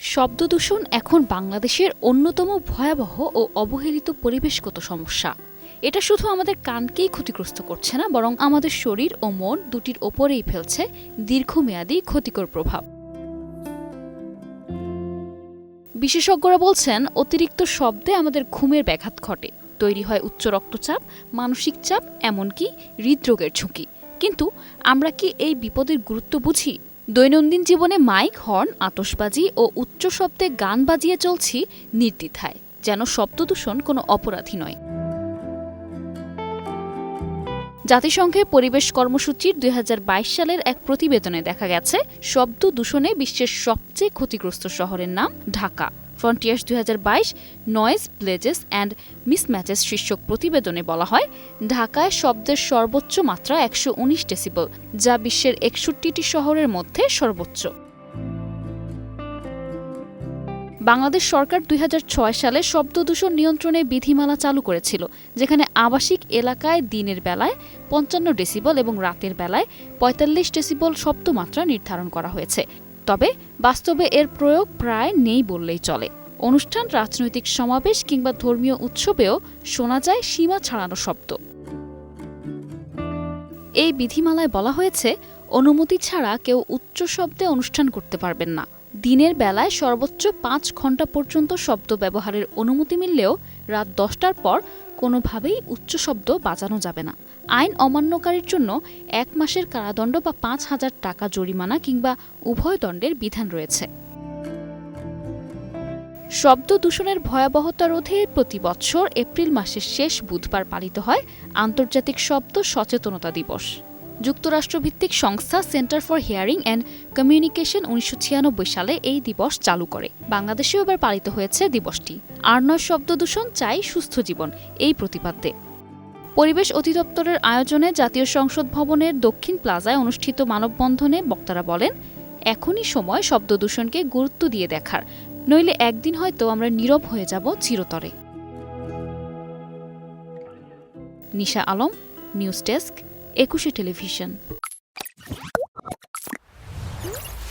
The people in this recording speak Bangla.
শব্দদূষণ এখন বাংলাদেশের অন্যতম ভয়াবহ ও অবহেলিত পরিবেশগত সমস্যা। এটা শুধু আমাদের কানকেই ক্ষতিগ্রস্ত করছে না, বরং আমাদের শরীর ও মন দুটির ওপরেই ফেলছে দীর্ঘমেয়াদী ক্ষতিকর প্রভাব। বিশেষজ্ঞরা বলছেন, অতিরিক্ত শব্দে আমাদের ঘুমের ব্যাঘাত ঘটে। তৈরি হয় উচ্চ রক্তচাপ, মানসিক চাপ, এমনকি হৃদরোগের ঝুঁকি। কিন্তু আমরা কি এই বিপদের গুরুত্ব বুঝি? দৈনন্দিন জীবনে মাইক, হর্ন আতসবাজি ও উচ্চ শব্দে গান বাজিয়ে চলছি নির্দ্বিধায়, যেন শব্দদূষণ কোনো অপরাধী নয়। জাতিসংঘের পরিবেশ কর্মসূচির দুই হাজার বাইশ সালের এক প্রতিবেদনে দেখা গেছে, শব্দ দূষণে বিশ্বের সবচেয়ে ক্ষতিগ্রস্ত শহরের নাম ঢাকা। ফ্রন্টিয়ার্স দুই নয়েজ প্লেজেস অ্যান্ড মিসম্যাচেস শীর্ষক প্রতিবেদনে বলা হয়, ঢাকায় শব্দের সর্বোচ্চ মাত্রা একশো উনিশ ডেসিবল, যা বিশ্বের একষট্টিটি শহরের মধ্যে সর্বোচ্চ। বাংলাদেশ সরকার দুই হাজার ছয় সালে শব্দ দূষণ নিয়ন্ত্রণে বিধিমালা চালু করেছিল, যেখানে আবাসিক এলাকায় দিনের বেলায় পঞ্চান্ন ডেসিবল এবং রাতের বেলায় পঁয়তাল্লিশ ডেসিবল শব্দমাত্রা নির্ধারণ করা হয়েছে। তবে বাস্তবে এর প্রয়োগ প্রায় নেই বললেই চলে। অনুষ্ঠান, রাজনৈতিক সমাবেশ কিংবা ধর্মীয় উৎসবেও শোনা যায় সীমা ছাড়ানো শব্দ। এই বিধিমালায় বলা হয়েছে, অনুমতি ছাড়া কেউ উচ্চ শব্দে অনুষ্ঠান করতে পারবেন না। দিনের বেলায় সর্বোচ্চ পাঁচ ঘণ্টা পর্যন্ত শব্দ ব্যবহারের অনুমতি মিললেও রাত দশটার পর কোনোভাবেই উচ্চ শব্দ বাজানো যাবে না। আইন অমান্যকারীর জন্য এক মাসের কারাদণ্ড বা পাঁচ হাজার টাকা জরিমানা কিংবা উভয় দণ্ডের বিধান রয়েছে। শব্দ দূষণের ভয়াবহতা রোধে প্রতি বছর এপ্রিল মাসের শেষ বুধবার পালিত হয় আন্তর্জাতিক শব্দ সচেতনতা দিবস। যুক্তরাষ্ট্রভিত্তিক সংস্থা Center for Hearing and Communication উনিশশো সালে এই দিবস চালু করে। বাংলাদেশেও এবার পালিত হয়েছে দিবসটি। আর নয় শব্দ দূষণ চাই সুস্থ জীবন, এই প্রতিপাদ্যে। পরিবেশ অধিদপ্তরের আয়োজনে জাতীয় সংসদ ভবনের দক্ষিণ প্লাজায় অনুষ্ঠিত মানববন্ধনে বক্তারা বলেন, এখনই সময় শব্দ দূষণকে গুরুত্ব দিয়ে দেখার। নইলে একদিন হয়তো আমরা নীরব হয়ে যাব চিরতরে। Nisha Alam, news desk Ekushey television.